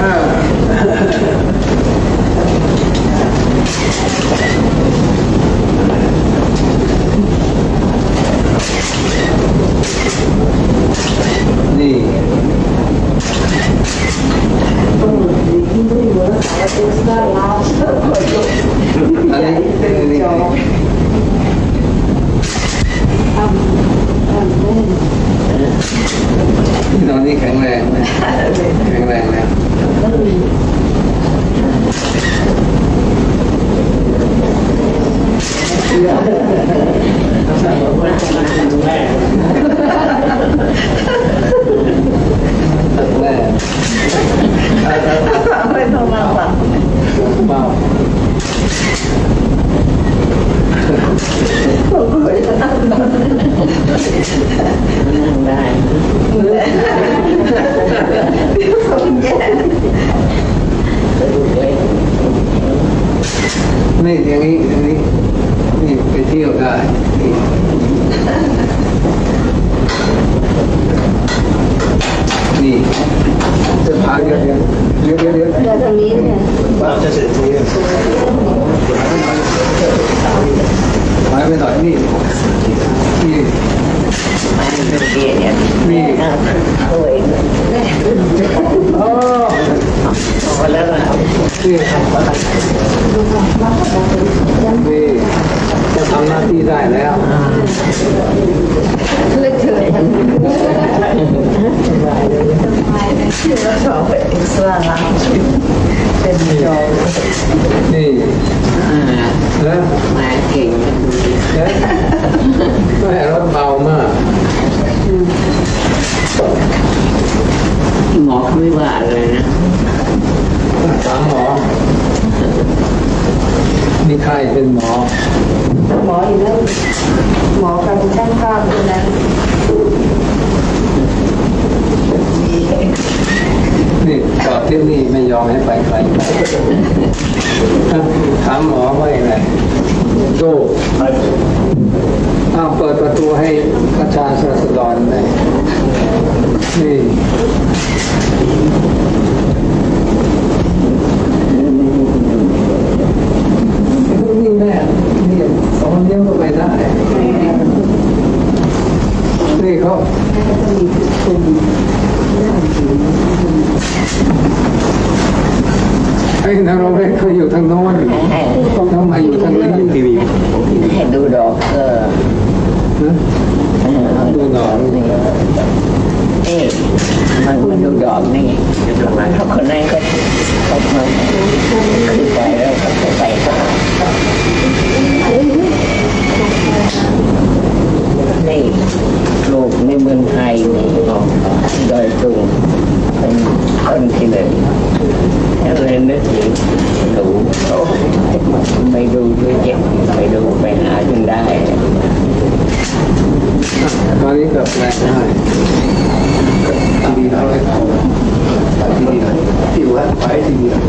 อ่านี่ อันนี้นี่นอนนี่แข็งแรงนะแข็งแรงแล้วแม่ ไม่ต้องมาหลับ เมา นั่งได้คนแย่ นี่อย่างนี้อย่างนี้นี่ไปเที่ยวได้ นี่จะพาเดี๋ยวเดี๋ยวเดี๋ยวเดี๋ยวเดี๋ยวเดี๋ยวตรงนี้เนี่ยเราจะเสร็จทีถอยไปหน่อยนี่นี่ที่มีเนี่ยนี่โอ้ยโอ้แล้วนะครับนี่ นี่จะทำหน้าที่ได้แล้วเลือกเฉยเราชอบเป็นอิสระเป็นยอมนี่นะมาเก่ง นะแม่รถเบามาก หมอไม่ว่าเลยนะ ถามหมอ มีใครเป็นหมอ หมออยู่นั่นหมอการช่างภาพอยู่นั้นนี่จอดที่นี่ไม่ยอมให้ไปไกลถามหมอว่าอย่างไรโจ้อ้าวเปิดประตูให้กระชาสรสดรเลยนี่นี่แม่นี่สองนิ้วก็ ไปได้นี่เขาไอ้นรกเล็กเขาอยู่ทางโน้นต้องมาอยู่ทางนี้ทีวีให้ดูดอกเออดูหนอนนี่เอ๊ะมันมาดูดอกนี่เขาคนนั้นก็ตกมาขึ้นไปแล้วก็ไปก็นี่ปลูกในเมืองไทยนี่ ดอยตุงเป็นคนที่หนึ่งแล้วเลยนึกถึงหนูโอ้ไปดูด้วยเจ็บไปดูไปหาจนได้ตอนนี้กับแรงได้ทีวีเขาเลยทีวีน่อยที่วัดไปทีเดียว